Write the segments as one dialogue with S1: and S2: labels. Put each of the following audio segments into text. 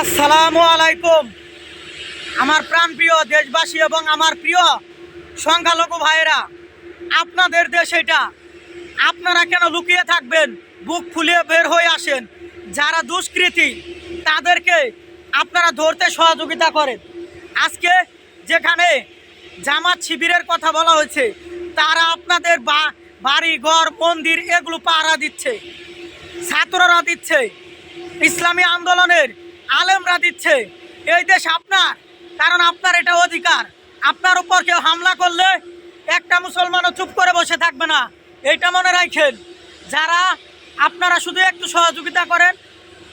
S1: আসসালামু আলাইকুম। আমার প্রাণপ্রিয় দেশবাসী এবং আমার প্রিয় সংখ্যালঘু ভাইয়েরা, আপনাদের দেশ এটা। আপনারা কেন লুকিয়ে থাকবেন, বুক ফুলিয়ে বের হয়ে আসেন? যারা দুষ্কৃতী, তাদেরকে আপনারা ধরতে সহযোগিতা করেন। আজকে যেখানে জামাত শিবিরের কথা বলা হয়েছে, তারা আপনাদের বা, বাড়ি, ঘর, মন্দির, এগুলো পাহারা দিচ্ছে, ছাত্ররা দিচ্ছে। ইসলামী আন্দোলনের আলেমরা দিচ্ছে। এই দেশ আপনার, কারণ আপনার এটা অধিকার। আপনার উপর কেউ হামলা করলে একটা মুসলমানও চুপ করে বসে থাকবে না। এইটা মনে রাখেন। যারা, আপনারা শুধু একটু সহযোগিতা করেন,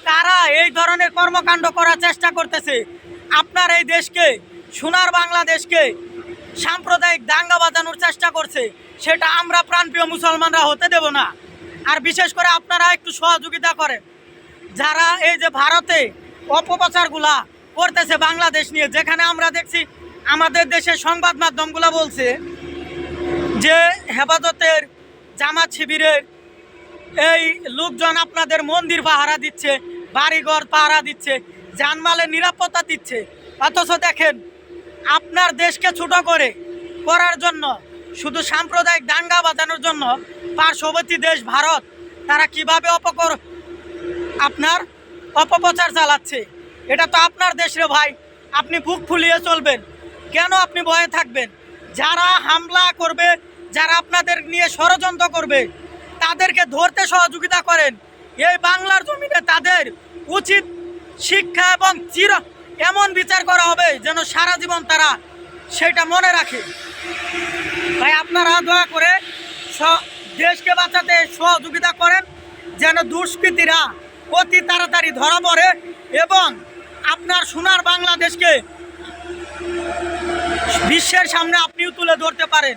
S1: তারা এই ধরনের কর্মকাণ্ড করার চেষ্টা করতেছে। আপনার এই দেশকে, সোনার বাংলাদেশকে সাম্প্রদায়িক দাঙ্গা বাজানোর চেষ্টা করছে। সেটা আমরা প্রাণপ্রিয় মুসলমানরা হতে দেব না। আর বিশেষ করে আপনারা একটু সহযোগিতা করেন। যারা এই যে ভারতে অপপ্রচারগুলা করতেছে বাংলাদেশ নিয়ে। যেখানে আমরা দেখছি আমাদের দেশের সংবাদ মাধ্যমগুলা বলছে যে হেফাজতের জামাত শিবিরের এই লোকজন আপনাদের মন্দির পাহারা দিচ্ছে, বাড়িঘর পাহারা দিচ্ছে জানমালের নিরাপত্তা দিচ্ছে। অথচ দেখেন, আপনার দেশকে ছোট করে করার জন্য, শুধু সাম্প্রদায়িক দাঙ্গা বাজানোর জন্য পার্শ্ববর্তী দেশ ভারত, তারা কীভাবে অপকর আপনার অপপ্রচার চালাচ্ছে। এটা তো আপনার দেশ রে ভাই। আপনি বুক ফুলিয়ে চলবেন। কেন আপনি ভয়ে থাকবেন? যারা হামলা করবে, যারা আপনাদের নিয়ে ষড়যন্ত্র করবে, তাদেরকে ধরতে সহযোগিতা করেন। এই বাংলার জমিনে তাদের উচিত শিক্ষা এবং চির এমন বিচার করা হবে যেন সারা জীবন তারা সেটা মনে রাখে। ভাই, আপনারা দয়া করে দেশকে বাঁচাতে সহযোগিতা করেন, যেন দুষ্কৃতীরা অতি তাড়াতাড়ি ধরা পড়ে এবং আপনার সোনার বাংলাদেশকে বিশ্বের সামনে আপনিও তুলে ধরতে পারেন।